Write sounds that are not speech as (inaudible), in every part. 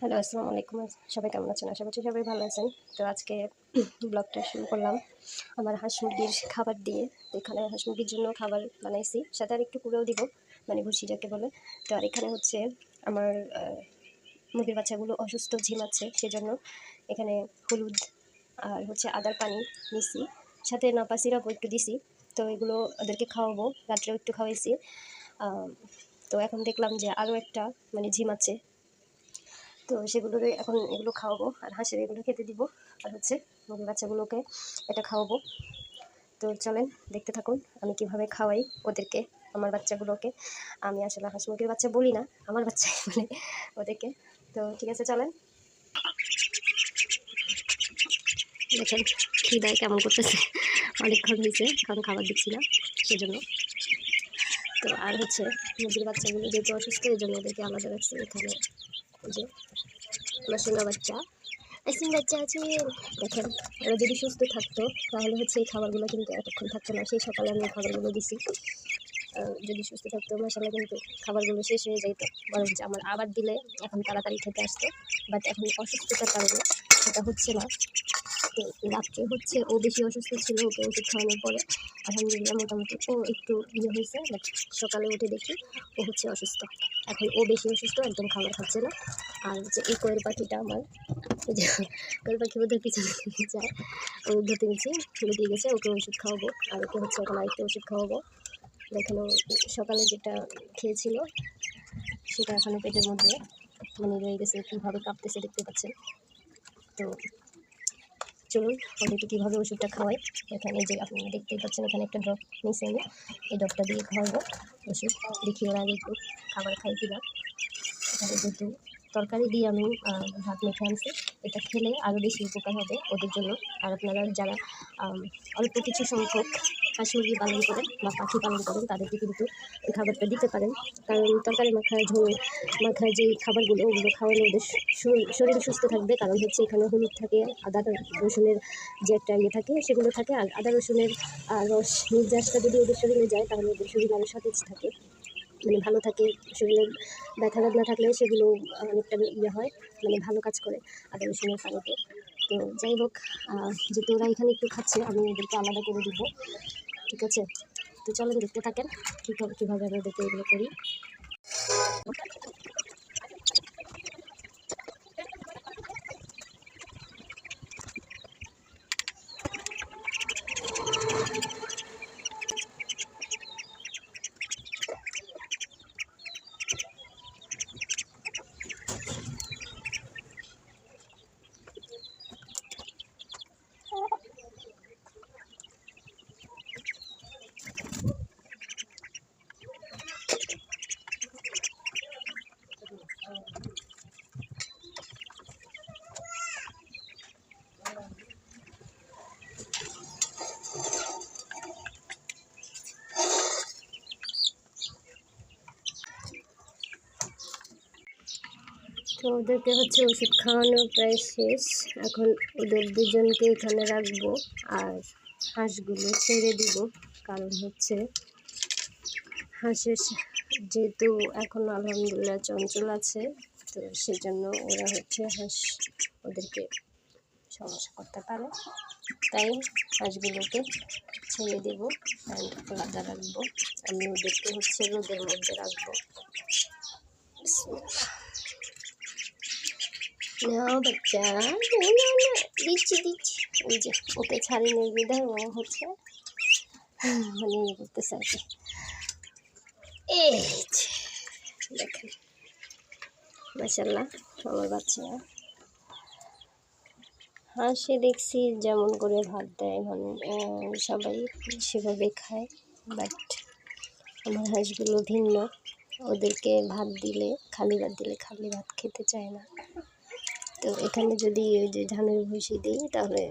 Hello, আসসালামু আলাইকুম। সবাই কেমন আছেন? আশা করছি সবাই ভালো আছেন। তো আজকে (clears throat) ব্লগটা শুরু করলাম আমার হাঁস মুরগির খাবার দিয়ে। তো এখানে হাঁস মুরগির জন্য খাবার বানাইছি। সাথে আর একটু কুড়েও দিব মানে ভুসি যাকে বলে। তো আর এখানে হচ্ছে আমার মুরগির বাচ্চাগুলো অসুস্থ, ঝিম ঝিমাচ্ছে সেজন্য এখানে হলুদ আর হচ্ছে আদার পানি মিশি সাথে নাপা সিরাপও একটু দিছি। তো এগুলো ওদেরকে খাওয়াবো। রাত্রেও একটু খাওয়াইছি। তো এখন দেখলাম যে আরও একটা মানে ঝিমাচ্ছে তো সেগুলোর এখন এগুলো খাওয়াবো। আর হাঁসের এগুলো খেতে দিব। আর হচ্ছে মুরগির বাচ্চাগুলোকে এটা খাওয়াবো। তো চলেন দেখতে থাকুন আমি কীভাবে খাওয়াই ওদেরকে, আমার বাচ্চাগুলোকে। আমি আসলে হাঁস মুরগির বাচ্চা বলি না, আমার বাচ্চাই (laughs) মানে ওদেরকে। তো ঠিক আছে, চলেন। দেখেন, খিদায় কেমন করতেছে। অনেকক্ষণ হয়েছে কারণ খাবার দিচ্ছি না, সেজন্য। তো আর হচ্ছে মুরগির বাচ্চাগুলো যেহেতু অসুস্থ, এই জন্য ওদেরকে আলাদা রাখছি এখানে। যে আমার বাচ্চা। এই বাচ্চা আছে, দেখেন, ওরা যদি সুস্থ থাকতো, তাহলে হচ্ছে এই খাবারগুলো কিন্তু এতক্ষণ থাকতো না। সেই সকালে আমি খাবারগুলো দিছি। যদি সুস্থ থাকতো মশালা কিন্তু খাবারগুলো শেষ হয়ে যেত বরং যে আমার আবার দিলে এখন তাড়াতাড়ি খেতে আসতো। বাট এখন অসুস্থতার কারণে সেটা হচ্ছে না। তো রাত্রে হচ্ছে ও বেশি অসুস্থ ছিল, ওকে ওষুধ খাওয়ানোর পরে আলহামদুলিল্লাহ মোটামুটি ও একটু ইয়ে হয়েছে, বাট সকালে উঠে দেখি ও হচ্ছে অসুস্থ। এখন ও বেশি অসুস্থ, একদম খাবার খাচ্ছে না। আর হচ্ছে এই কোয়েল পাখিটা আমার কোয়েল পাখি পিছনে দিকে যায়। ও ধরতে গেছি লুকিয়ে গেছে, ওকে ওষুধ খাওয়াবো, আর ওকে হচ্ছে এখন আরেকটা ওষুধ খাওয়াবো। দেখেন সকালে যেটা খেয়েছিল, সেটা এখনও পেটের মধ্যে মানে রয়ে গেছে, কীভাবে কাঁপতেছে দেখতে পাচ্ছেন। তো চলুন, ওদেরকে কীভাবে ওষুধটা খাওয়াই। এখানে যে আপনি দেখতেই পাচ্ছেন, এখানে একটা ড্রপ নিয়েছি আমি। এই ড্রপটা দিয়ে খাওয়াবো ওষুধ। দেখি ওরা আগে একটু খাবার খাই কিনা। এখানে তরকারি দিয়ে আমি ভাত মেখে আনছি। এটা খেলে আরও বেশি উপকার হবে ওদের জন্য। আর আপনারা যারা অল্প কিছু সংখ্যক মুরগি পালন করেন বা পাখি পালন করেন, তাদেরকে কিন্তু এই খাবারটা দিতে পারেন। কারণ তরকারি মাখায় ঝোল মাখায় যে খাবারগুলো, ওগুলো খাওয়ালে ওদের শরীর- সুস্থ থাকবে। কারণ হচ্ছে এখানে হলুদ থাকে, আদা রসুনের যে একটা ইয়ে থাকে, সেগুলো থাকে। আর আদা রসুনের রস, নির্যাসটা যদি ওদের শরীরে যায়, তাহলে ওদের শরীর আরও সতেজ থাকে। মানে ভালো থাকে, শরীরে ব্যথা বেদনা থাকলে সেগুলো অনেকটা ইয়ে হয় মানে ভালো কাজ করে আগামী সময় পানিতে। তো যাই হোক যে যেহেতু ওরা এখানে একটু খাচ্ছে, আমি ওদেরকে আলাদা করে দিব, ঠিক আছে? তো চলো দেখতে থাকেন কীভাবে কীভাবে আমি ওদেরকে এগুলো করি। ওদেরকে হচ্ছে ওষুধ খাওয়ানো প্রায় শেষ। এখন ওদের দুজনকে এখানে রাখব আর হাঁসগুলো ছেড়ে দিব। কারণ হচ্ছে হাঁসের যেহেতু এখন আলহামদুলিল্লাহ চঞ্চল আছে, তো সেজন্য ওরা হচ্ছে হাঁস ওদেরকে সমস্যা করতে পারে। তাই হাঁসগুলোকে ছেড়ে দেব and আলাদা রাখব। আমি ওদেরকে হচ্ছে রোদের মধ্যে রাখব। নাও বাচ্চা দিচ্ছি দিচ্ছি। ওই যে, ওকে ছাড়ি নেই বিধায় ও হচ্ছে। মানে ইয়ে করতেছে আর কি। এই দেখেন। মাসাল্লাহ আমার বাচ্চা। হাঁসে দেখছি, যেমন করে ভাত দেয় মানে সবাই সেভাবে খায়। বাট আমার হাঁসগুলো ভিন্ন। ওদেরকে ভাত দিলে, খালি ভাত দিলে খালি ভাত খেতে চায় না। তো এখানে যদি ওই যে ধানের ভুসি দিই, তাহলে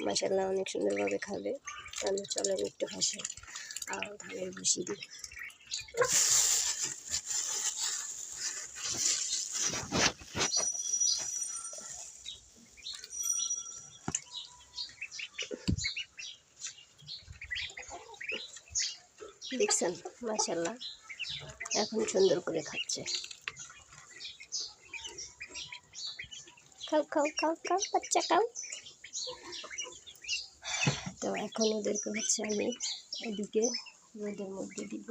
মাসাল্লাহ অনেক সুন্দরভাবে খাবে। তাহলে চলেন একটু হাসে। আর ধানের ভুসি দিই। দেখছেন? মাসাল্লাহ এখন সুন্দর করে খাচ্ছে। খাও খাও খাও খাও, বাচ্চা খাও। তো এখন ওদেরকে হচ্ছে আমি এদিকে রোদের মধ্যে দিব।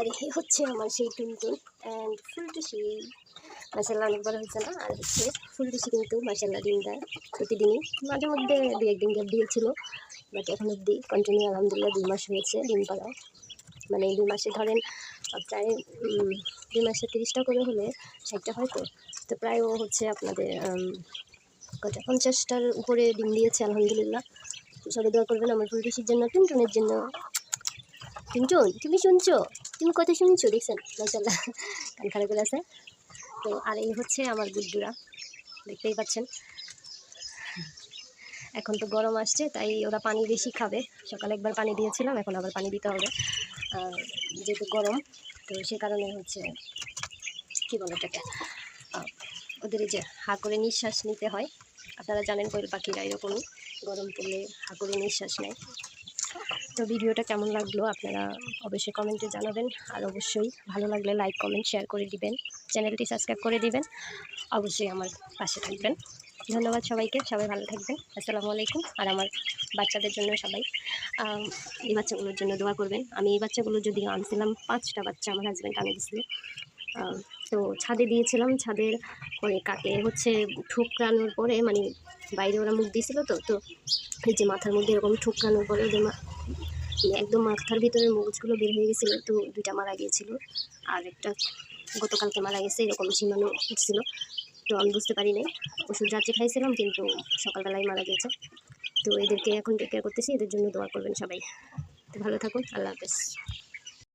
আর এই হচ্ছে আমার সেই টুনটুন অ্যান্ড ফুলটুসি মাসাল্লাহ অনেক বড় হয়েছে না? আর হচ্ছে ফুলটুসি কিন্তু মাসাল্লাহ ডিম দেয় প্রতিদিনই। মাঝে মধ্যে দু একদিন গ্যাপ দিয়েছিল বাট এখন অব্দি কন্টিনিউ আলহামদুলিল্লাহ দুই মাস হয়েছে ডিম পাড়া মানে দুই মাসে ধরেন প্রায় দুই মাসে তিরিশটা করে হলে ষাটটা হয় তো? প্রায় ও হচ্ছে আপনাদের কত, পঞ্চাশটার উপরে ডিম দিয়েছে আলহামদুলিল্লাহ। সবাই দোয়া করবেন আমার ফুলটুসির জন্য, টুনটুনের জন্য। টুনটুন তুমি শুনছো? তুমি কথা শুনছো? দেখছেন মাসাল্লাহ কান করে আছে তো, আর এই হচ্ছে আমার গুড্ডুরা দেখতেই পাচ্ছেন। এখন তো গরম আসছে, তাই ওরা পানি বেশি খাবে। সকালে একবার পানি দিয়েছিলাম, এখন আবার পানি দিতে হবে। যেহেতু গরম, তো সে কারণে হচ্ছে, কী বলে এটাকে? ওদের যে হা করে নিঃশ্বাস নিতে হয়। আপনারা জানেন কোয়েল পাখিরা এরকমই। গরম পড়লে হা করে নিঃশ্বাস নেয়। তো ভিডিওটা কেমন লাগল আপনারা অবশ্যই কমেন্টে জানাবেন। আর অবশ্যই ভালো লাগলে লাইক, কমেন্ট শেয়ার করে দিবেন। চ্যানেলটি সাবস্ক্রাইব করে দিবেন। অবশ্যই আমার পাশে থাকবেন। ধন্যবাদ সবাইকে। সবাই ভালো থাকবেন। আসসালামু আলাইকুম। আর আমার বাচ্চাদের জন্য সবাই এই বাচ্চাগুলোর জন্য দোয়া করবেন। আমি এই বাচ্চাগুলো যদি আনছিলাম, পাঁচটা বাচ্চা আমার হাজব্যান্ড আনে দিছিল। তো ছাদে দিয়েছিলাম। ছাদের পরে কাকে হচ্ছে ঠুকরানোর পরে মানে বাইরে ওরা মুখ দিয়েছিল তো তো এই যে মাথার মধ্যে এরকম ঠুকরানোর পরে ওদের একদম মাথার ভিতরে মগজগুলো বের হয়ে গেছিল, তো দুইটা মারা গিয়েছিল। আর একটা গতকালকে মারা গেছে, এরকম ঝিমানো উঠছিল। তো আমি বুঝতে পারি নাই, ওষুধ রাত্রে খাইছিলাম, কিন্তু সকালবেলায় মারা গিয়েছে। তো এদেরকে এখন টেক কেয়ার করতেছি, এদের জন্য দোয়া করবেন সবাই। তো ভালো থাকুন, আল্লাহ হাফেজ।